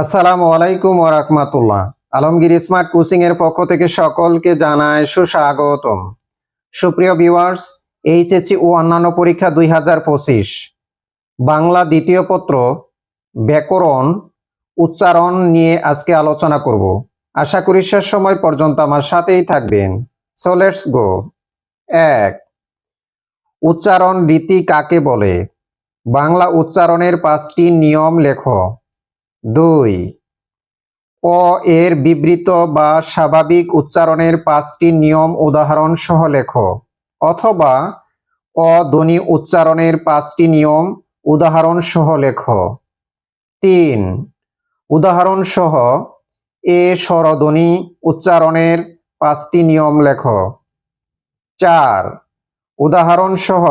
আসসালামু আলাইকুম ওরহমাতুল্লাহ Alamgir smart coaching এর পক্ষ থেকে সকলকে জানায় সুস্বাগতম। সুপ্রিয় ভিউয়ার্স, এইচএসসি ও অন্যান্য পরীক্ষা দুই হাজার পঁচিশ। বাংলা দ্বিতীয় পত্র, ব্যাকরণ, উচ্চারণ নিয়ে আজকে আলোচনা করব। আশা করি শেষ সময় পর্যন্ত আমার সাথেই থাকবেন। সো লেটস গো এক, উচ্চারণ রীতি কাকে বলে? বাংলা উচ্চারণের পাঁচটি নিয়ম লেখো। দুই। অ এর বিবৃত বা স্বাভাবিক উচ্চারণের পাঁচটি নিয়ম উদাহরণ সহ লেখো। অথবা অধ্বনি উচ্চারণের পাঁচটি নিয়ম উদাহরণ সহ লেখো। তিন। উদাহরণ সহ এ স্বরধ্বনি উচ্চারণের পাঁচটি নিয়ম লেখো। চার। উদাহরণ সহ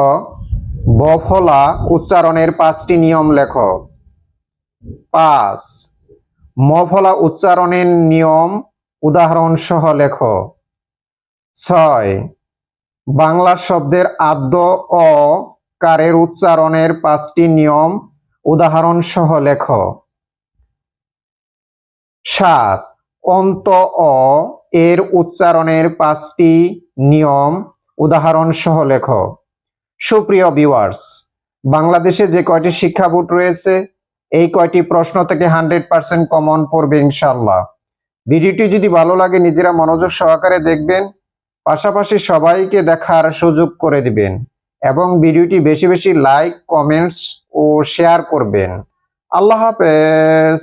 বফলা উচ্চারণের পাঁচটি নিয়ম লেখো। পাঁচ। মফলা উচ্চারণের নিয়ম উদাহরণ সহ লেখ। ছয়। বাংলা শব্দের আদ্য অ কারের উচ্চারণের পাঁচটি নিয়ম উদাহরণ সহ লেখ। সাত। অন্ত অ এর উচ্চারণের পাঁচটি নিয়ম উদাহরণ সহ লেখ। সুপ্রিয় ভিউয়ার্স বাংলাদেশে যে কয়টি শিক্ষা বোর্ড রয়েছে এই কয়টি প্রশ্ন থেকে হান্ড্রেড পার্সেন্ট কমন পড়বে ইনশাল্লাহ ভিডিওটি যদি ভালো লাগে, নিজেরা মনোযোগ সহকারে দেখবেন। পাশাপাশি সবাইকে দেখার সুযোগ করে দিবেন এবং ভিডিওটি বেশি বেশি লাইক, কমেন্টস ও শেয়ার করবেন। আল্লাহ হাফেজ।